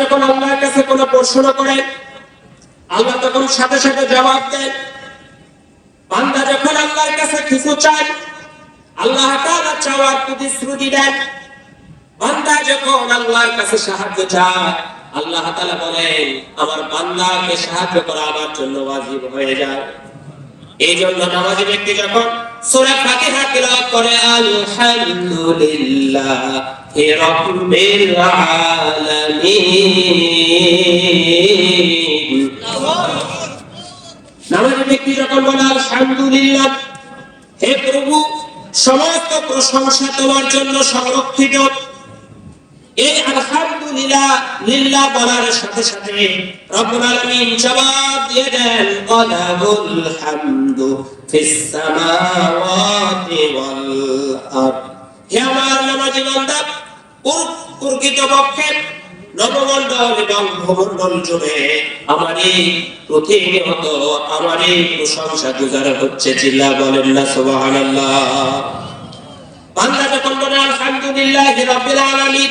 যখন আল্লাহর কাছে কোনো প্রশ্ন করে, আল্লাহ তখন সাথে সাথে জবাব দেন বান্দা যখন আল্লাহর কাছে কিছু চায়, আল্লাহ তাআলা চাওয়ার প্রতিশ্রুতি দেন। বান্দা যখন আল্লাহর কাছে সাহায্য চায়, আল্লাহ তাআলা বলেন, আমার বান্দাকে সাহায্য করা আমার জন্য ওয়াজিব হয়ে যায়। এই জন্য নামাজি ব্যক্তি যখন সূরা ফাতিহা তেলাওয়াত করে আলামিন। নামাজি ব্যক্তি যখন বলে, আলহামদুলিল্লাহ, হে প্রভু, সমস্ত প্রশংসা তোমার জন্য সংরক্ষিত। এই আলহামদুলিল্লাহ লিল্লাহ বলার সাথে সাথে রব্বুল আলামিন জবাব দিয়ে দেন ওয়ালাহুল হামদু ফিস সামাওয়াতি ওয়াল আরদ। হে আমার নামাজি বান্দা প্রকৃত পক্ষে নবমণ্ডল এবং ভূমণ্ডল জুড়ে আমারই প্রতিনিয়ত আমারই প্রশংসা গুজার হচ্ছে, চিল্লা বলেন না, সুবহানাল্লাহ। বান্দা যখন বলে, আলহামদুলিল্লাহ রাব্বিল আলামিন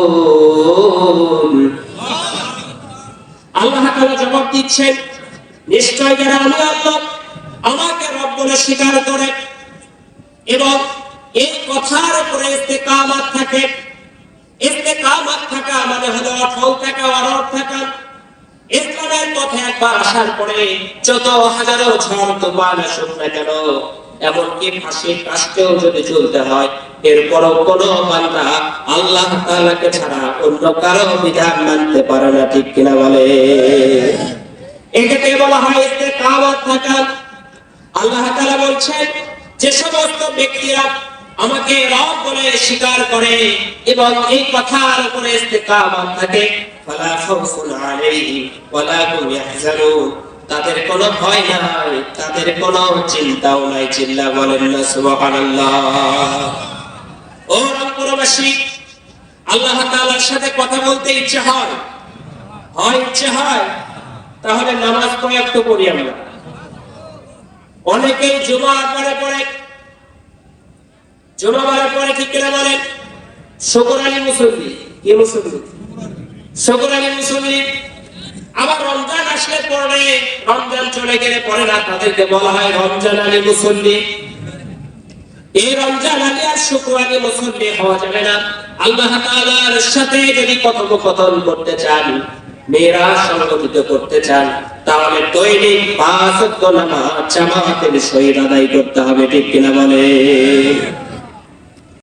তাআলা জবাব দিচ্ছেন, নিশ্চয় যারা আমি আল্লাহ, আমাকে রব বলে স্বীকার করে। এবং এই কথার উপরে ইস্তেকামাত থাকে। ইস্তেকামাত থাকা মানে হলো অটল থাকা অরব থাকা। ইসলামের পথে একবার আসার পরে যত হাজারো ঝড়, তুফান আসুক না কেন এমনকি ফাঁসির কাজকেও যদি চলতে হয়, এরপরও কোনো বান্দা আল্লাহ তাআলাকে ছাড়া অন্য কারও বিধান মানতে পারে না, ঠিক কিনা বলে? এটাকে বলা হয় ইস্তেকামাত থাকা আল্লাহ তাআলা বলছেন, যে সমস্ত ব্যক্তিরা আমাকে রব বলে স্বীকার করে এবং এই কথার উপরে ইস্তেকামাত থাকে, ফালা খাউফুন আলাইহিম ওয়ালা হুম ইয়াহজানুন। তাদের কোনো ভয় নাই, তাদের কোনো চিন্তাও নাই, চিল্লা বলেন না, সুবহানাল্লাহ। ও রংপুরবাসী আল্লাহ তাআলার সাথে কথা বলতে ইচ্ছে হয়? হয় ইচ্ছে হয়? তাহলে নামাজ কয়েক তো পড়ি আমরা। অনেকেই জুমার পরে পরে জুমা মারার পরে ঠিক কিনা বলেন? শকর আলী মুসল্লি, কি মুসল্লি? শকর আলী মুসল্লি আবার রমজান আসলে পরে রমজান চলে গেলে পরে না তাদেরকে বলা হয় রমজান আলী মুসল্লি। এই রমজান আলী আর শুক্র আলী মুসল্লি হওয়া যাবে না। আল্লাহ তাআলার সাথে যদি কথোপকথন করতে চান, মেয়েরা সংগঠিত করতে চান, তাহলে দৈনিক পাঁচ নামাজ জামাতের সহিত আদায় করতে হবে, ঠিক কিনা বলে